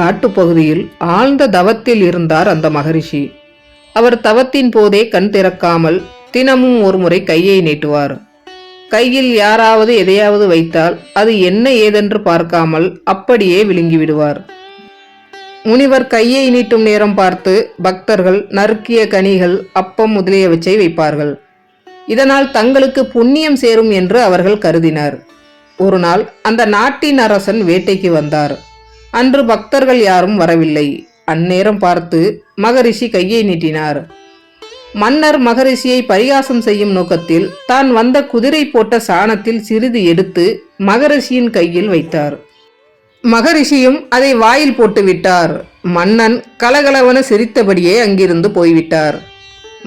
காட்டுப்பகுதியில் ஆழ்ந்த தவத்தில் இருந்தார் அந்த மகரிஷி. அவர் தவத்தின் போதே கண் திறக்காமல் தினமும் ஒருமுறை கையை நீட்டுவார். கையில் யாராவது எதையாவது வைத்தால் அது என்ன ஏதென்று பார்க்காமல் அப்படியே விழுங்கிவிடுவார். முனிவர் கையை நீட்டும் நேரம் பார்த்து பக்தர்கள் நறுக்கிய கனிகள் அப்பம் முதலியவற்றை வைப்பார்கள். இதனால் தங்களுக்கு புண்ணியம் சேரும் என்று அவர்கள் கருதினர். ஒரு நாள் அந்த நாட்டின் அரசன் வேட்டைக்கு வந்தார். அன்று பக்தர்கள் யாரும் வரவில்லை. அந்நேரம் பார்த்து மகரிஷி கையை நீட்டினார். மன்னர் மகரிஷியை பரிகாசம் செய்யும் நோக்கத்தில் தான் வந்த குதிரை போட்ட சாணத்தில் சிறிது எடுத்து மகரிஷியின் கையில் வைத்தார். மகரிஷியும் அதை வாயில் போட்டு விட்டார். மன்னன் கலகலவன சிரித்தபடியே அங்கிருந்து போய்விட்டார்.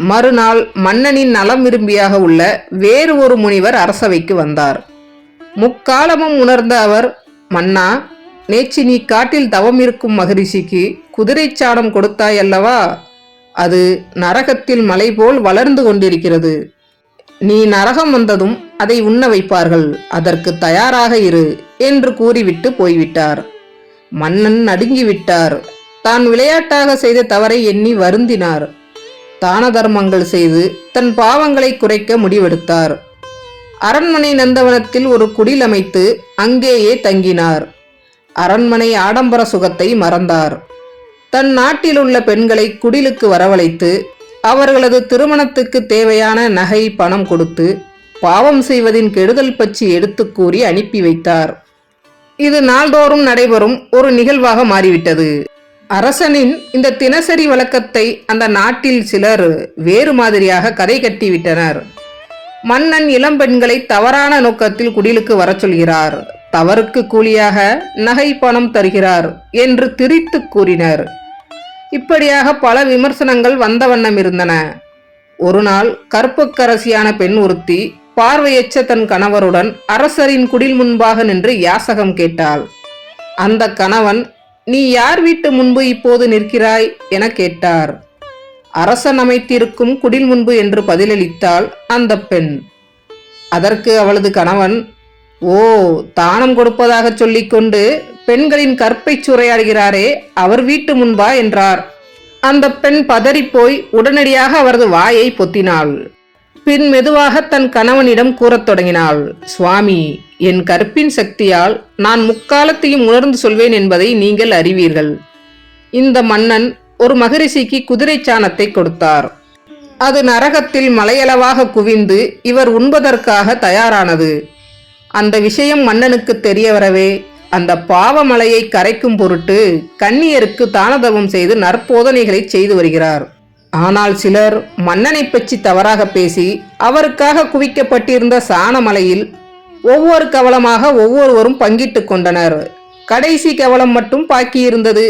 மறுநாள் மன்னனின் நலம் விரும்பியாக உள்ள வேறு ஒரு முனிவர் அரசவைக்கு வந்தார். முக்காலமும் உணர்ந்த அவர் மன்னா நேற்று நீ காட்டில் தவம் இருக்கும் மகரிஷிக்கு குதிரை சாணம் கொடுத்தாய் அல்லவா? அது நரகத்தில் மலை போல் வளர்ந்து கொண்டிருக்கிறது. நீ நரகம் வந்ததும் அதை உண்ண வைப்பார்கள். அதற்கு தயாராக இரு என்று கூறிவிட்டு போய்விட்டார். மன்னன் நடுங்கிவிட்டார். தான் விளையாட்டாக செய்த தவறை எண்ணி வருந்தினார். தான தர்மங்கள் செய்து தன் பாவங்களை குறைக்க முடிவெடுத்தார். அரண்மனை நந்தவனத்தில் ஒரு குடில் அமைத்து அங்கேயே தங்கினார். அரண்மனை ஆடம்பர சுகத்தை மறந்தார். தன் நாட்டில் உள்ள பெண்களை குடிலுக்கு வரவழைத்து அவர்களது திருமணத்துக்கு தேவையான நகை பணம் கொடுத்து பாவம் செய்வதின் கெடுதல் பற்றி எடுத்து கூறி அனுப்பி வைத்தார். இது நாள்தோறும் நடைபெறும் ஒரு நிகழ்வாக மாறிவிட்டது. அரசனின் இந்த தினசரி வழக்கத்தை அந்த நாட்டில் சிலர் வேறு மாதிரியாக கதை கட்டிவிட்டனர். மன்னன் இளம்பெண்களை தவறான நோக்கத்தில் குடிலுக்கு வரச் சொல்கிறார். தவறுக்கு கூலியாக நகை பணம் தருகிறார் என்று திரித்து கூறினர். இப்படியாக பல விமர்சனங்கள் வந்த வண்ணம் இருந்தன. ஒரு நாள் கற்புக்கரசியான பெண் ஒருத்தி பார்வையற்ற தன் கணவருடன் அரசரின் குடில் முன்பாக நின்று யாசகம் கேட்டாள். அந்த கணவன் நீ யார் வீட்டு முன்பு இப்போது நிற்கிறாய்? என கேட்டார். அரசன் அமைத்திருக்கும் குடில் முன்பு என்று பதிலளித்தாள் அந்த பெண். அதற்கு அவளது கணவன் ஓ தானம் கொடுப்பதாக சொல்லிக்கொண்டு பெண்களின் கற்பை சூறையாடுகிறாரே அவர் வீட்டு முன்பா என்றார். அந்த பெண் பதறிப்போய் உடனடியாக அவரது வாயை பொத்தினாள். பின் மெதுவாக தன் கணவனிடம் கூறத் தொடங்கினாள். சுவாமி என் கற்பின் சக்தியால் நான் முக்காலத்தையும் உணர்ந்து சொல்வேன் என்பதை நீங்கள் அறிவீர்கள். இந்த மன்னன் ஒரு மகரிஷிக்கு குதிரை சாணத்தை கொடுத்தார். அது நரகத்தில் மலையளவாக குவிந்து இவர் உண்பதற்காக தயாரானது. அந்த விஷயம் மன்னனுக்கு தெரிய வரவே அந்த பாவமலையை கரைக்கும் பொருட்டு கன்னியருக்கு தானதவம் செய்து நற்போதனைகளை செய்து வருகிறார். ஆனால் சிலர் மன்னனை பற்றி தவறாக பேசி அவருக்காக குவிக்கப்பட்டிருந்த சாணமலையில் ஒவ்வொரு கவலமாக ஒவ்வொருவரும் பங்கிட்டுக் கொண்டனர். கடைசி கவலம் மட்டும் பாக்கியிருந்தது.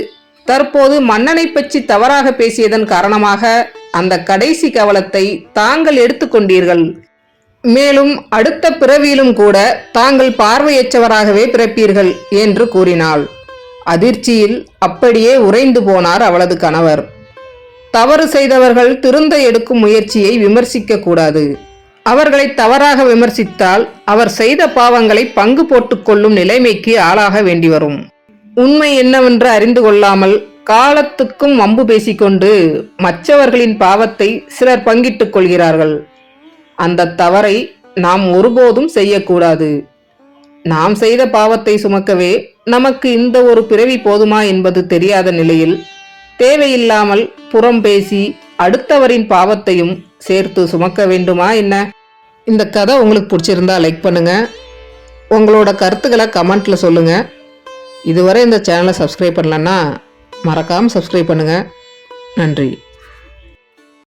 தற்போது மன்னனை பற்றி தவறாக பேசியதன் காரணமாக அந்த கடைசி கவலத்தை தாங்கள் எடுத்துக்கொண்டீர்கள் மேலும் அடுத்த பிறவியிலும் கூட தாங்கள் பார்வையற்றவராகவே பிறப்பீர்கள் என்று கூறினாள். அதிர்ச்சியில் அப்படியே உறைந்து போனார் அவளது கணவர். தவறு செய்தவர்கள் திருந்த எடுக்கும் முயற்சியை விமர்சிக்க கூடாது. அவர்களை தவறாக விமர்சித்தால் அவர் செய்த பாவங்களை பங்கு போட்டுக்கொள்ளும் நிலைமைக்கு ஆளாக வேண்டி வரும். உண்மை என்னவென்று அறிந்து கொள்ளாமல் காலத்துக்கும் வம்பு பேசிக்கொண்டு மற்றவர்களின் பாவத்தை சிலர் பங்கிட்டுக் கொள்கிறார்கள். அந்த தவறை நாம் ஒருபோதும் செய்யக்கூடாது. நாம் செய்த பாவத்தை சுமக்கவே நமக்கு இந்த ஒரு பிறவி போதுமா என்பது தெரியாத நிலையில் தேவையில்லாமல் புறம் பேசி அடுத்தவரின் பாவத்தையும் சேர்த்து சுமக்க வேண்டுமா என்ன? இந்த கதை உங்களுக்கு பிடிச்சிருந்தா லைக் பண்ணுங்க. உங்களோட கருத்துக்களை கமெண்ட்ல சொல்லுங்க. இதுவரை இந்த சேனலை சப்ஸ்கிரைப் பண்ணலன்னா மறக்காமல் சப்ஸ்கிரைப் பண்ணுங்க. நன்றி.